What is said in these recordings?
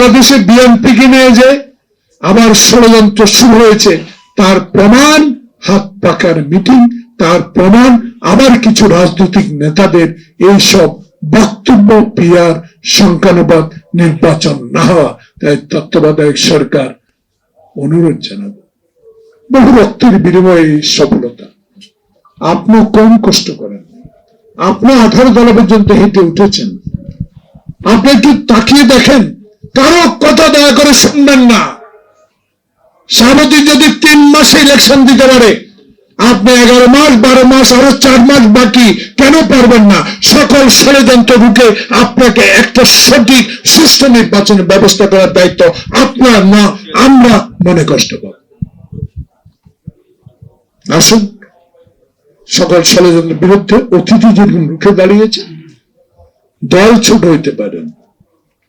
বাংলাদেশে বিএনপিকে নিয়ে যে আবার ষড়যন্ত্র শুরু হয়েছে, তার প্রমাণ, হাত পাকার মিটিং, তার প্রমাণ, আবার কিছু রাজনৈতিক নেতাদের এইসব বক্তব্য পিয়ার সংখ্যানুপাত, নির্বাচন না হওয়া। তাই তত্ত্বাবধায়ক সরকার অনুরোধ জানাব। বহু রক্তের বিনিময়ে এই সফলতা। আপনি কম কষ্ট করেন। আপনি আঠারো দল পর্যন্ত হেঁটে উঠেছেন। আপনি একটু তাকিয়ে দেখেন। কারও কথা দয়া করে শুনবেন না। সামতি যদি তিন মাসে ইলেকশন দিতে পারে, আপনি এগারো মাস, বারো মাস, আরও চার মাস বাকি, কেন পারবেন না? সকল ষড়যন্ত্র রুখে আপনাকে একটা সঠিক, সুষ্ঠু নির্বাচনের ব্যবস্থা করার দায়িত্ব আপনার না, আমরা মনে কষ্ট পাব। আসুন, সকল ষড়যন্ত্রের বিরুদ্ধে অতিথি যেরকম রুখে দাঁড়িয়েছে দল ছোট হইতে পারেন।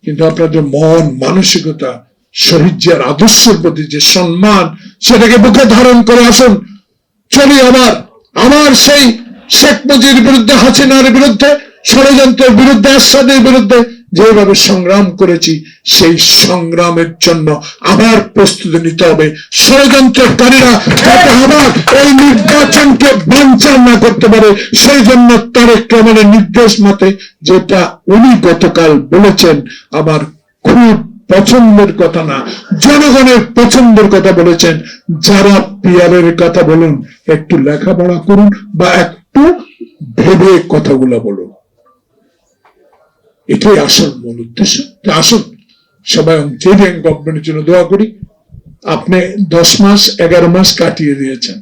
কিন্তু আপনাদের মন, মানসিকতা শহীদের আদর্শের প্রতি যে সম্মান, সেটাকে বুকে ধারণ করে আসুন। চলি আবার। আমার সেই শেখ মুজির বিরুদ্ধে, হাসিনার বিরুদ্ধে, ষড়যন্ত্রের বিরুদ্ধে, আসাদের বিরুদ্ধে যেভাবে সংগ্রাম করেছি, সেই সংগ্রামের জন্য আবার প্রস্তুতি নিতে হবে। ষড়যন্ত্রকারীরা যাতে আবার এই নির্বাচনকে বাঞ্চাল না করতে পারে সেই জন্য তারেক রহমানের নির্দেশ মতে যেটা উনি গতকাল বলেছেন, আমার খুব পছন্দের কথা না, জনগণের পছন্দের কথা বলেছেন, যারা পিয়ারের কথা বলুন, একটু লেখাপড়া করুন বা একটু ভেবে কথাগুলো বলুন। এটাই আসল মূল উদ্দেশ্য। আসুন, সবাই অঞ্চেরিয়ান গভর্নমেন্টের জন্য দোয়া করি। আপনি দশ মাস, এগারো মাস কাটিয়ে দিয়েছেন।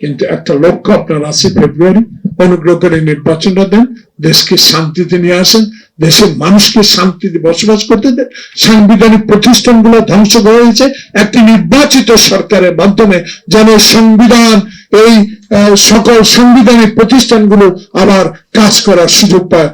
কিন্তু একটা লক্ষ্য আপনার আছে ফেব্রুয়ারি অনুগ্রহ করে নির্বাচনটা দেন, দেশকে শান্তিতে নিয়ে আসেন, দেশের মানুষকে শান্তিতে বসবাস করতে দেন। সাংবিধানিক প্রতিষ্ঠানগুলো ধ্বংস করা হয়েছে। একটি নির্বাচিত সরকারের মাধ্যমে যেন সংবিধান, এই সকল সাংবিধানিক প্রতিষ্ঠানগুলো আবার কাজ করার সুযোগ পায়।